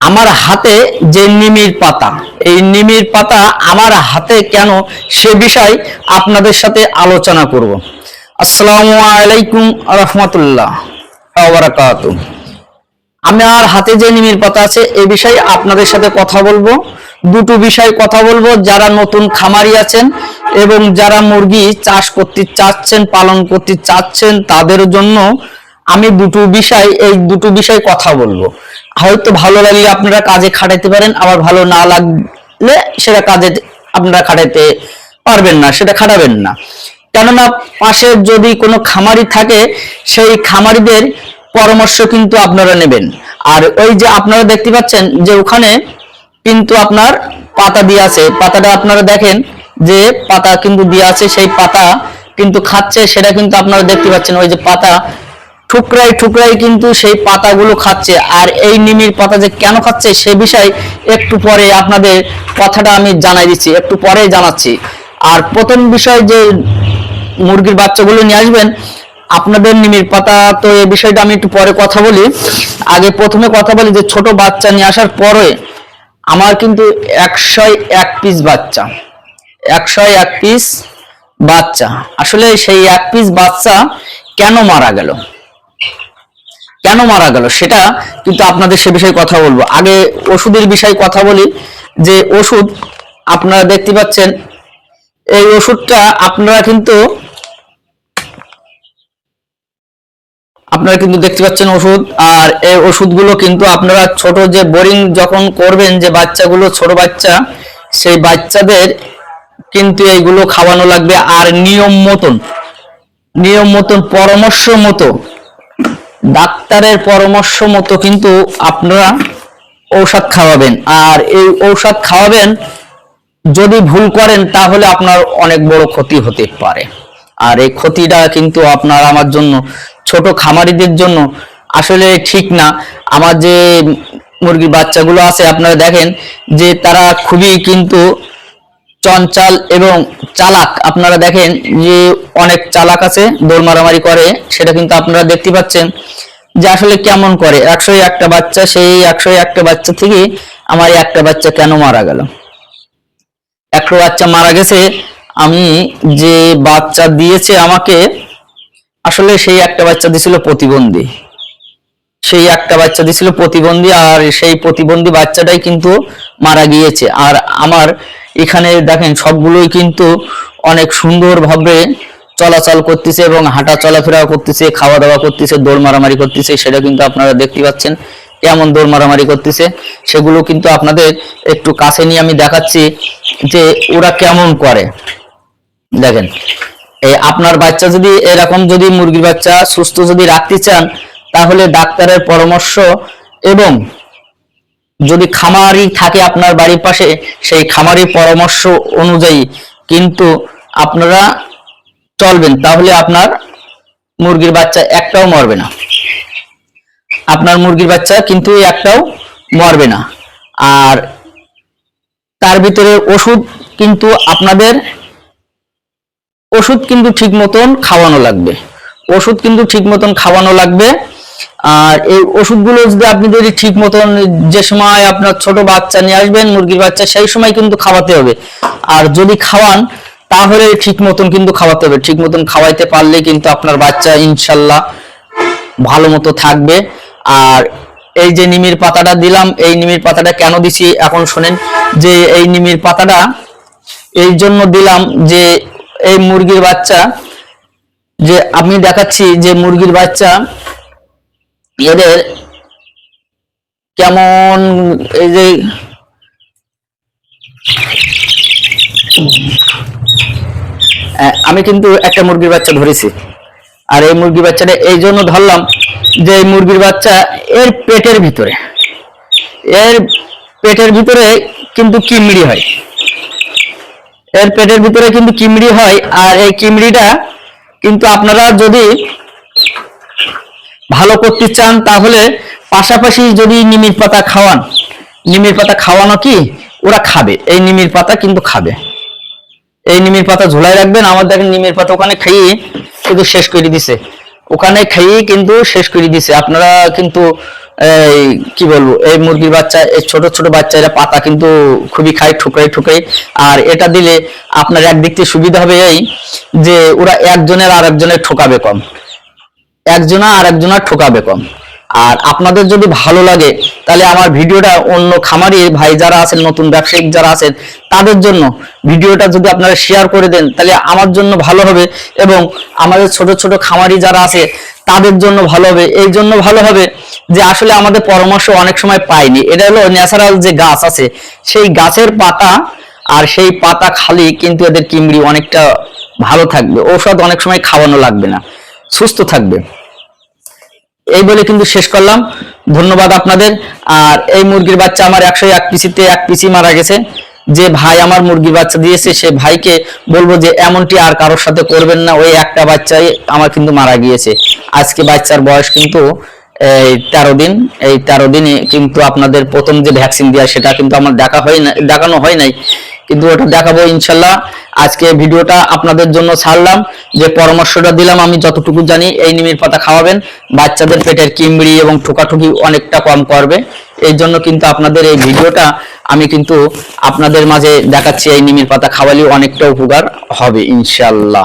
আমার হাতে যে নিমির পাতা, এই নিমির পাতা আমার হাতে কেন? সে বিষয় আপনাদের সাথে আলোচনা করব। আসসালামু আলাইকুম রহমতুল্লাহ বারাকাতু আমার হাতে যে নিমির পাতা আছে এই বিষয়ে আপনাদের সাথে কথা বলব। দুটো বিষয় কথা বলব। যারা নতুন খামারি আছেন এবং যারা মুরগি চাষ করতে চাচ্ছেন, পালন করতে চাচ্ছেন, তাদের জন্য আমি দুটো বিষয়, এই দুটো বিষয় কথা বলব। হয়তো ভালো লাগলে আপনারা কাজে খাটাইতে পারেন, আবার ভালো না লাগলে সেটা কাজে আপনারা খাটাইতে পারবেন না, সেটা খাটাবেন না। কেননা পাশে যদি কোনো খামারি থাকে, সেই খামারিদের পরামর্শ কিন্তু আপনারা নেবেন। আর ওই যে আপনারা দেখতে পাচ্ছেন যে ওখানে কিন্তু আপনার পাতা দিয়ে আছে। পাতাটা আপনারা দেখেন যে পাতা কিন্তু দিয়ে আছে, সেই পাতা কিন্তু খাচ্ছে, সেটা কিন্তু আপনারা দেখতে পাচ্ছেন। ওই যে পাতা ঠুকরাই ঠুকরাই কিন্তু সেই পাতাগুলো খাচ্ছে। আর এই নিমির পাতা যে কেন খাচ্ছে সে বিষয়ে একটু পরে আপনাদের কথাটা আমি জানাই দিচ্ছি, একটু পরে জানাচ্ছি। আর প্রথম বিষয় যে মুরগির বাচ্চাগুলো নিয়ে আসবেন, আপনাদের নিমির পাতা তো এই বিষয়টা আমি একটু পরে কথা বলি। আগে প্রথমে কথা বলি যে ছোট বাচ্চা নিয়ে আসার পরে আমার কিন্তু একশো এক পিস বাচ্চা। একশো এক পিস বাচ্চা। আসলে সেই এক পিস বাচ্চা কেন মারা গেল? কেন মারা গেল? সেটা কিন্তু আপনাদের সে বিষয়ে কথা বলব। আগে ওষুধের বিষয়ে কথা বলি, যে ওষুধ আপনারা দেখতে পাচ্ছেন, এই ওষুধটা আপনারা কিন্তু আপনারা কিন্তু দেখতে পাচ্ছেন ওষুধ, আর এই ওষুধগুলো কিন্তু আপনারা ছোট যে বোরিং যখন করবেন, যে বাচ্চাগুলো, ছোট বাচ্চা, সেই বাচ্চাদের কিন্তু এইগুলো খাওয়ানো লাগবে। আর নিয়ম মতন নিয়ম মতন, পরামর্শ মতো ডাক্তারের পরামর্শ মতো কিন্তু আপনারা ঔষধ খাওয়াবেন। আর এই ঔষধ খাওয়াবেন, যদি ভুল করেন, তাহলে আপনার অনেক বড় ক্ষতি হতে পারে। আর এই ক্ষতিটা কিন্তু আপনার আমার জন্য, ছোট খামারিদের জন্য আসলে ঠিক না। আমার যে মুরগির বাচ্চাগুলো আছে, আপনারা দেখেন যে তারা খুবই কিন্তু চঞ্চল এবং চালাক। আপনারা দেখেন যে অনেক চালাক আছে, দৌড় মারামারি করে, সেটা কিন্তু আপনারা দেখতে পাচ্ছেন যে আসলে কেমন করে। একশো একটা বাচ্চা, সেই একশো একটা বাচ্চা থেকে আমার একটা বাচ্চা কেন মারা গেল? একটা বাচ্চা মারা গেছে, আমি যে বাচ্চা দিয়েছে আমাকে, আসলে সেই একটা বাচ্চা দিছিল প্রতিবন্ধী। সেই একটা বাচ্চা দিছিল প্রতিবন্ধী, আর সেই প্রতিবন্ধী বাচ্চাটাই কিন্তু মারা গিয়েছে। আর আমার এখানে দেখেন সবগুলোই কিন্তু অনেক সুন্দরভাবে চলাচল করতেছে এবং হাঁটা চলাফেরা করতেছে খাওয়া দাওয়া করতেছে, দৌড় মারামারি করতেছে, সেটা কিন্তু আপনারা দেখতে পাচ্ছেন কেমন দৌড় মারামারি করতেছে। সেগুলো কিন্তু আপনাদের একটু কাছে নিয়ে আমি দেখাচ্ছি যে ওরা কেমন করে। দেখেন, এই আপনার বাচ্চা যদি এরকম যদি মুরগির বাচ্চা সুস্থ যদি রাখতে চান, তাহলে ডাক্তারের পরামর্শ এবং যদি খামারি থাকে আপনার বাড়ির পাশে, সেই খামারি পরামর্শ অনুযায়ী কিন্তু আপনারা চলবেন, তাহলে আপনার মুরগির বাচ্চা একটাও মরবে না। আপনার মুরগির বাচ্চা কিন্তু একটাও মরবে না। আর তার ভিতরে ওষুধ কিন্তু আপনাদের, ওষুধ কিন্তু ঠিক মতন খাওয়ানো লাগবে। ওষুধ কিন্তু ঠিক মতন খাওয়ানো লাগবে আর এই ওষুধগুলো যদি আপনি যদি ঠিক মতন যে সময় আপনার ছোট বাচ্চা নিয়ে আসবেন, মুরগির বাচ্চা, সেই সময় কিন্তু খাওয়াতে হবে। আর যদি খাওয়ান, তাহলে ঠিক মতন কিন্তু খাওয়াতে হবে। ঠিক মতন খাওয়াইতে পারলে কিন্তু আপনার বাচ্চা ইনশাল্লাহ ভালো মতো থাকবে। আর এই যে নিমির পাতাটা দিলাম, এই নিমির পাতাটা কেন দিছি এখন শোনেন, যে এই নিমির পাতাটা এই জন্য দিলাম যে এই মুরগির বাচ্চা, যে আমি দেখাচ্ছি যে মুরগির বাচ্চা এদের কেমন এই যে আমি কিন্তু একটা মুরগির বাচ্চা ধরেছি। আর এই মুরগির বাচ্চাটা এই জন্য ধরলাম যে এই মুরগির বাচ্চা এর পেটের ভিতরে, এর পেটের ভিতরে কিন্তু কিমড়ি হয়। এর পেটের ভিতরে কিন্তু কিমড়ি হয়, আর এই কিমড়িটা কিন্তু আপনারা যদি ভালো করতে চান, তাহলে পাশাপাশি যদি নিমির পাতা খাওয়ান, নিমির পাতা খাওয়ানো কি? ওরা খাবে। এই নিমির পাতা কিন্তু খাবে। এই নিমির পাতা ঝোলাই রাখবেন। আমার দেখেন নিমের পাতা ওখানে খাইয়ে কিন্তু শেষ করে দিছে। ওখানে খাইয়ে কিন্তু শেষ করে দিছে। আপনারা কিন্তু এই কি বলব, এই মুরগির বাচ্চা, এই ছোট ছোট বাচ্চা এরা পাতা কিন্তু খুবই খায় ঠুকাই ঠুকাই আর এটা দিলে আপনার একদিক থেকে সুবিধা হবে এই যে ওরা একজনের আর একজনের ঠোকাবে কম। একজনা আর একজনা ঠোকাবে কম। আর আপনাদের যদি ভালো লাগে, তাহলে আমার ভিডিওটা অন্য খামারি ভাই যারা আছেন, নতুন ব্যবসায়িক যারা আছেন, তাদের জন্য ভিডিওটা যদি আপনারা শেয়ার করে দেন, তাহলে আমার জন্য ভালো হবে এবং আমাদের ছোট ছোট খামারি যারা আছে, তাদের জন্য ভালো হবে। এই জন্য ভালো হবে যে আসলে আমাদের পরামর্শ অনেক সময় পাইনি। এটা হলো ন্যাচারাল যে গাছ আছে, সেই গাছের পাতা আর সেই পাতা খালি কিন্তু এদের কিমড়ি অনেকটা ভালো থাকবে। ঔষধ অনেক সময় খাওয়ানো লাগবে না। সুস্থ থাকবে। এই বলে কিন্তু শেষ করলাম। ধন্যবাদ আপনাদের। আর এই মুরগির বাচ্চা আমার একশো এক পিসিতে এক পিসি মারা গেছে। যে ভাই আমার মুরগির বাচ্চা দিয়েছে, সে ভাইকে বলব যে এমনটি আর কারোর সাথে করবেন না। ওই একটা বাচ্চাই আমার কিন্তু মারা গিয়েছে। আজকে বাচ্চার বয়স কিন্তু এই তেরো দিন, এই তেরো দিনে কিন্তু আপনাদের প্রথম যে ভ্যাকসিন দেওয়া সেটা কিন্তু আমার দেখা হয় না, দেখানো হয় নাই। কিন্তু ওটা দেখাবো ইনশাল্লাহ। আজকে ভিডিওটা আপনাদের জন্য ছাড়লাম, যে পরামর্শটা দিলাম, আমি যতটুকু জানি এই নিমের পাতা খাওয়াবেন। বাচ্চাদের পেটের কিমড়ি এবং ঠোকাঠুকি অনেকটা কম করবে। এই জন্য কিন্তু আপনাদের এই ভিডিওটা আমি কিন্তু আপনাদের মাঝে দেখাচ্ছি, এই নিমের পাতা খাওয়ালেও অনেকটা উপকার হবে ইনশাল্লাহ।